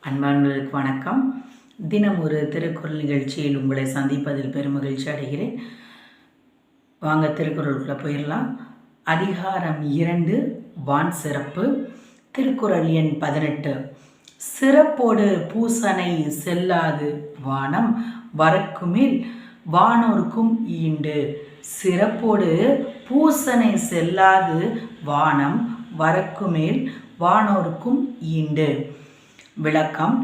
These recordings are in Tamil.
அன்பான்களுக்கு வணக்கம். தினம் ஒரு திருக்குறள் நிகழ்ச்சியில் உங்களை சந்திப்பதில் பெருமகிழ்ச்சி அடைகிறேன். வாங்க திருக்குறளுக்குள்ளே போயிடலாம். அதிகாரம் இரண்டு வான் சிறப்பு. திருக்குறள் எண் பதினெட்டு. சிறப்போடு பூசனை செல்லாது வானம் வரக்குமேல் வானோருக்கும் ஈண்டு. சிறப்போடு பூசனை செல்லாது வானம் வரக்குமேல் வானோருக்கும் ஈண்டு. விளக்கம்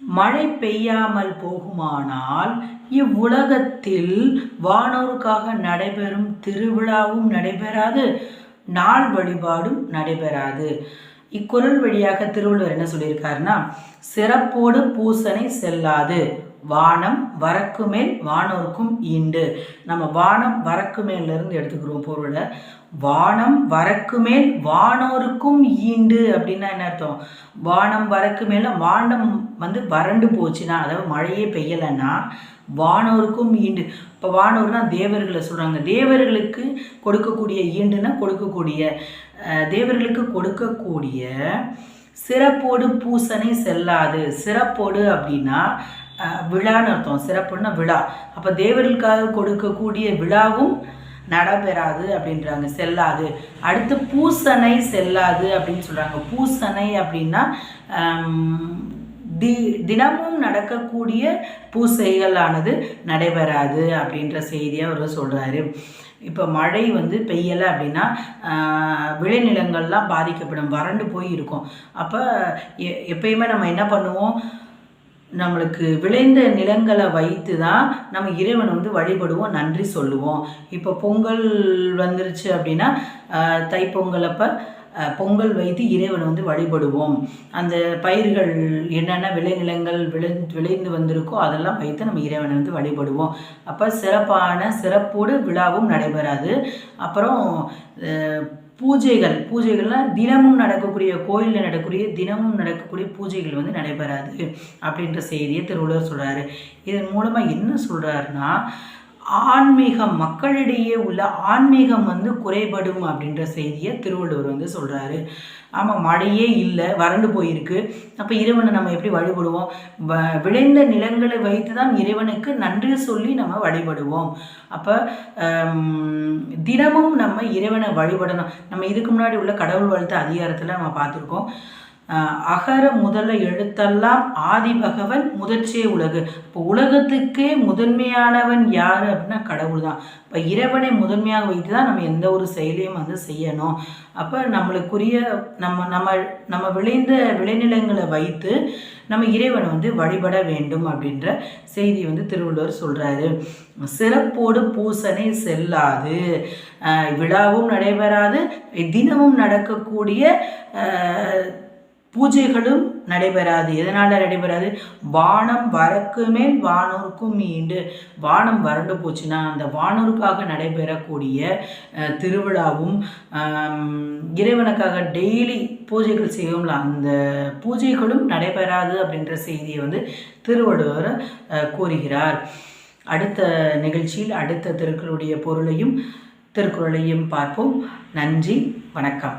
மழை பெய்யாமல் போகுமானால் இவ்வுலகத்தில் வானோருக்காக நடைபெறும் திருவிழாவும் நடைபெறாது நாள் வழிபாடும் நடைபெறாது. இக்குரல் வழியாக திருவள்ளுவர் என்ன சொல்லியிருக்காருன்னா சிறப்போடு பூசனை செல்லாது. வானம் வரக்கு மேல் வானோருக்கும் ஈண்டு. நம்ம வானம் வரக்கு மேலேருந்து எடுத்துக்கிறோம் பொருளை. வானம் வரக்கு மேல் வானோருக்கும் ஈண்டு அப்படின்னா என்ன அர்த்தம்? வானம் வரக்கு மேல வானம் வந்து வறண்டு போச்சுன்னா அதாவது மழையே பெய்யலைன்னா வானோருக்கும் ஈண்டு. இப்போ வானோர்னா தேவர்களை சொல்கிறாங்க தேவர்களுக்கு கொடுக்கக்கூடிய ஈண்டுன்னா கொடுக்கக்கூடிய தேவர்களுக்கு கொடுக்கக்கூடிய சிறப்போடு பூசனை செல்லாது. சிறப்போடு அப்படின்னா விழான்னு அர்த்தம். சிறப்புன்னா விழா. அப்போ தேவர்களுக்காக கொடுக்கக்கூடிய விழாவும் நடைபெறாது அப்படின்றாங்க. செல்லாது. அடுத்து பூசனை செல்லாது அப்படின்னு சொல்கிறாங்க பூசனை அப்படின்னா தி தினமும் நடக்கக்கூடிய பூசைகளானது நடைபெறாது அப்படின்ற செய்தியை அவர் சொல்கிறாரு இப்போ மழை வந்து பெய்யலை அப்படின்னா விளைநிலங்கள்லாம் பாதிக்கப்படும். வறண்டு போய் இருக்கும் அப்போ எ எப்பயுமே நம்ம என்ன பண்ணுவோம்? நம்மளுக்கு விளைந்த நிலங்களை வைத்து தான் நம்ம இறைவனை வந்து வழிபடுவோம் நன்றி சொல்லுவோம். இப்போ பொங்கல் வந்துருச்சு அப்படின்னா தைப்பொங்கல் அப்போ பொங்கல் வைத்து இறைவனை வந்து வழிபடுவோம். அந்த பயிர்கள் என்னென்ன விளைநிலங்கள் விளை விளைந்து வந்திருக்கோ அதெல்லாம் வைத்து நம்ம இறைவனை வந்து வழிபடுவோம். அப்போ சிறப்பான சிறப்போடு விழாவும் நடைபெறாது. அப்புறம் பூஜைகள் பூஜைகள்லாம் தினமும் நடக்கக்கூடிய கோயிலில் நடக்கக்கூடிய தினமும் நடக்கக்கூடிய பூஜைகள் வந்து நடைபெறாது அப்படின்ற செய்தியை திருவள்ளுவர் சொல்கிறாரு இதன் மூலமாக என்ன சொல்கிறாருன்னா ஆன்மீகம் மக்களிடையே உள்ள ஆன்மீகம் வந்து குறைபடும் அப்படின்ற செய்தியை திருவள்ளுவர் வந்து சொல்கிறாரு ஆமாம் மழையே இல்லை வறண்டு போயிருக்கு. அப்போ இறைவனை நம்ம எப்படி வழிபடுவோம்? வ விளைந்த நிலங்களை வைத்து தான் இறைவனுக்கு நன்றி சொல்லி நம்ம வழிபடுவோம். அப்போ தினமும் நம்ம இறைவனை வழிபடணும். நம்ம இதுக்கு முன்னாடி உள்ள கடவுள் வாழ்த்து அதிகாரத்தில் நம்ம பார்த்துருக்கோம். அகர முதல எழுத்தெல்லாம் ஆதி பகவன் முதற்சே உலகு. இப்போ உலகத்துக்கே முதன்மையானவன் யார் அப்படின்னா கடவுள் தான் இப்போ இறைவனை முதன்மையாக வைத்து தான் நம்ம எந்த ஒரு செயலையும் வந்து செய்யணும். அப்போ நம்மளுக்குரிய நம்ம நம்ம நம்ம விளைந்த விளைநிலங்களை வைத்து நம்ம இறைவனை வந்து வழிபட வேண்டும் அப்படின்ற செய்தி வந்து திருவள்ளுவர் சொல்கிறாரு சிறப்போடு பூசனை செல்லாது. விழாவும் நடைபெறாது. தினமும் நடக்கக்கூடிய பூஜைகளும் நடைபெறாது. எதனால் நடைபெறாது? வானம் வரக்கு மேல் வானூருக்கும் மீண்டு. வானம் வறண்டு போச்சுன்னா அந்த வானூருக்காக நடைபெறக்கூடிய திருவிழாவும் இறைவனுக்காக டெய்லி பூஜைகள் செய்வோம்ல அந்த பூஜைகளும் நடைபெறாது அப்படின்ற செய்தியை வந்து திருவள்ளுவர் கூறுகிறார். அடுத்த நிகழ்ச்சியில் அடுத்த திருக்குறளுடைய பொருளையும் திருக்குறளையும் பார்ப்போம். நன்றி வணக்கம்.